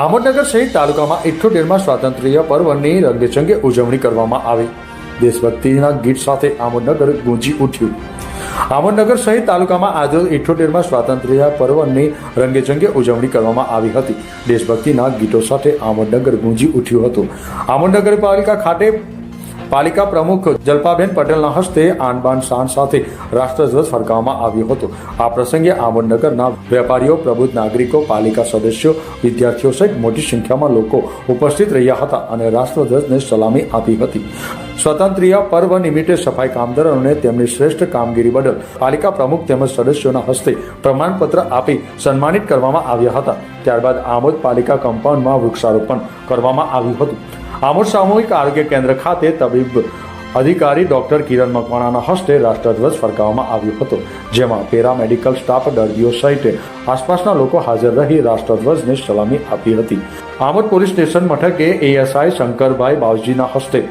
આમોદનગર સહિત તાલુકામાં ઇઠ્ઠોતેરમાં સ્વાતંત્ર્ય પર્વની રંગેચંગે ઉજવણી કરવામાં આવી. દેશભક્તિના ગીત સાથે આમોદનગર ગુંજી ઉઠ્યું. આમોદનગર સહિત તાલુકામાં આજરોજ ઇઠ્ઠોતેરમાં સ્વાતંત્ર્ય પર્વની રંગેચંગે ઉજવણી કરવામાં આવી હતી. દેશભક્તિના ગીતો સાથે આમોદનગર ગુંજી ઉઠ્યું હતું. આમોદ નગરપાલિકા ખાતે પાલિકા પ્રમુખ જલપાબેન પટેલના હસ્તે આનબાન શાન સાથે રાષ્ટ્રધ્વજ ફરકાવવામાં આવ્યો હતો. આ પ્રસંગે આમોદનગરના વેપારીઓ, પ્રબુદ્ધ નાગરિકો, પાલિકા સદસ્યો, વિદ્યાર્થીઓ સહિત મોટી સંખ્યામાં લોકો ઉપસ્થિત રહ્યા હતા અને રાષ્ટ્રધ્વજને સલામી આપી હતી. સ્વતંત્ર્ય પર્વ નિમિત્તે સફાઈ કામદારોને તેમની શ્રેષ્ઠ કામગીરી બદલ પાલિકા પ્રમુખ તેમજ સદસ્યોના હસ્તે પ્રમાણપત્ર આપી સન્માનિત કરવામાં આવ્યા હતા. ત્યારબાદ આમોદ પાલિકા કમ્પાઉન્ડમાં વૃક્ષારોપણ કરવામાં આવ્યું હતું. આમોદ સામૂહિક આરોગ્ય કેન્દ્ર ખાતે તબીબ અધિકારી ડોક્ટર કિરણ મકવાણાના હસ્તે રાષ્ટ્રધ્વજ ફરકાવવામાં આવ્યો હતો, જેમાં પેરા મેડિકલ સ્ટાફ દર્દીઓ સહિત આસપાસના લોકો હાજર રહી રાષ્ટ્રધ્વજને સલામી આપી હતી. આમોદ પોલીસ સ્ટેશન મથકે એએસઆઈ શંકરભાઈ બાવજીના હસ્તે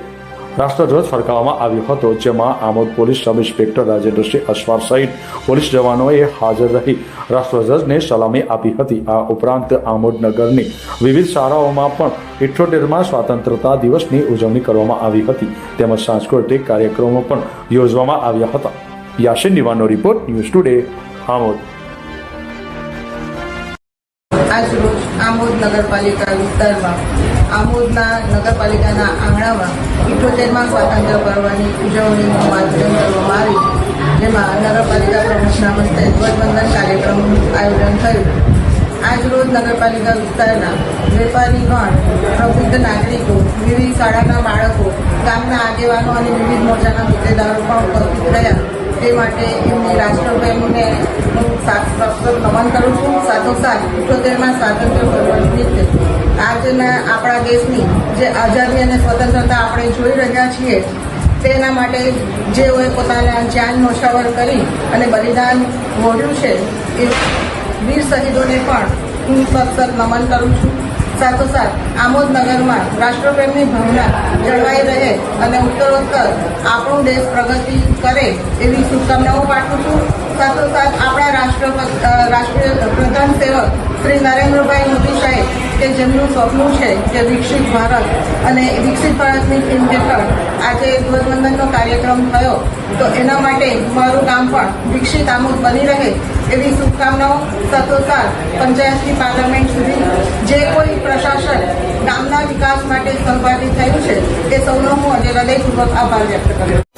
રાષ્ટ્રધ્વજ ફરકાવવામાં આવ્યો હતો, જેમાં Amod police sub inspector Rajendrasinh Aswar સહિત પોલીસ જવાનોએ હાજર રહી. રાષ્ટ્રધ્વજને સલામી આપી હતી. આ ઉપરાંત આમોદ નગરની વિવિધ શાળાઓમાં પણ ઇઠ્ઠોતેરમાં સ્વતંત્રતા દિવસની ઉજવણી કરવામાં આવી હતી. તેમજ સાંસ્કૃતિક કાર્યક્રમો પણ યોજવામાં આવ્યા હતા. Yasin Divano report, news today, Amod. આજ રોજ આમોદ નગરપાલિકા વિસ્તારમાં આમોદના નગરપાલિકાના આંગણામાં ઇઠોતેરમાં સ્વાતંત્ર્ય પર્વની ઉજવણીનું આયોજન કરવામાં આવ્યું જેમાં નગરપાલિકા પ્રમુખના હસ્તે ધ્વજવંદન કાર્યક્રમનું આયોજન થયું. આજરોજ નગરપાલિકા વિસ્તારના વેપારીગણ પ્રબુદ્ધ નાગરિકો, વિવિધ શાળાના બાળકો, ગામના આગેવાનો અને વિવિધ મોરચાના હોદ્દેદારો પણ ઉપસ્થિત રહ્યા. તે માટે એમની રાષ્ટ્રપ્રેમને હું શાસ્ત્રોક્ત નમન કરું છું. સાથોસાથ ઇઠોતેરમાં સ્વાતંત્ર્ય પર્વ નિમિત્તે આજના આપણા દેશની જે આઝાદી અને સ્વતંત્રતા આપણે જોઈ રહ્યા છીએ, તેના માટે જેઓએ પોતાના જાન નોછાવર કરી અને બલિદાન મોઢ્યું છે એ વીર શહીદોને પણ હું સખત નમન કરું છું. સાથોસાથ આમોદનગરમાં રાષ્ટ્રપ્રેમની ભાવના જળવાઈ રહે અને ઉત્તરોત્તર આપણો દેશ પ્રગતિ કરે એવી શુભકામનાઓ પાઠવું છું. સાથોસાથ આપણા રાષ્ટ્રપતિ રાષ્ટ્રીય પ્રધાન સેવક શ્રી નરેન્દ્રભાઈ મોદી સાહેબ, કે જેમનું સ્વપ્ન છે કે વિકસિત ભારત અને વિકસિત ભારતની થીમ હેઠળ આજે ધ્વજવંદનનો કાર્યક્રમ થયો, તો એના માટે મારું કામ પણ વિકસિત આમોદ બની રહે એવી શુભકામનાઓ સાથોસાથ પંચાયતથી પાર્લામેન્ટ સુધી જે કોઈ પ્રશાસન ગામના વિકાસ માટે સહભાગી થયું છે, એ સૌનો હું આજે હૃદયપૂર્વક આભાર વ્યક્ત કરું છું.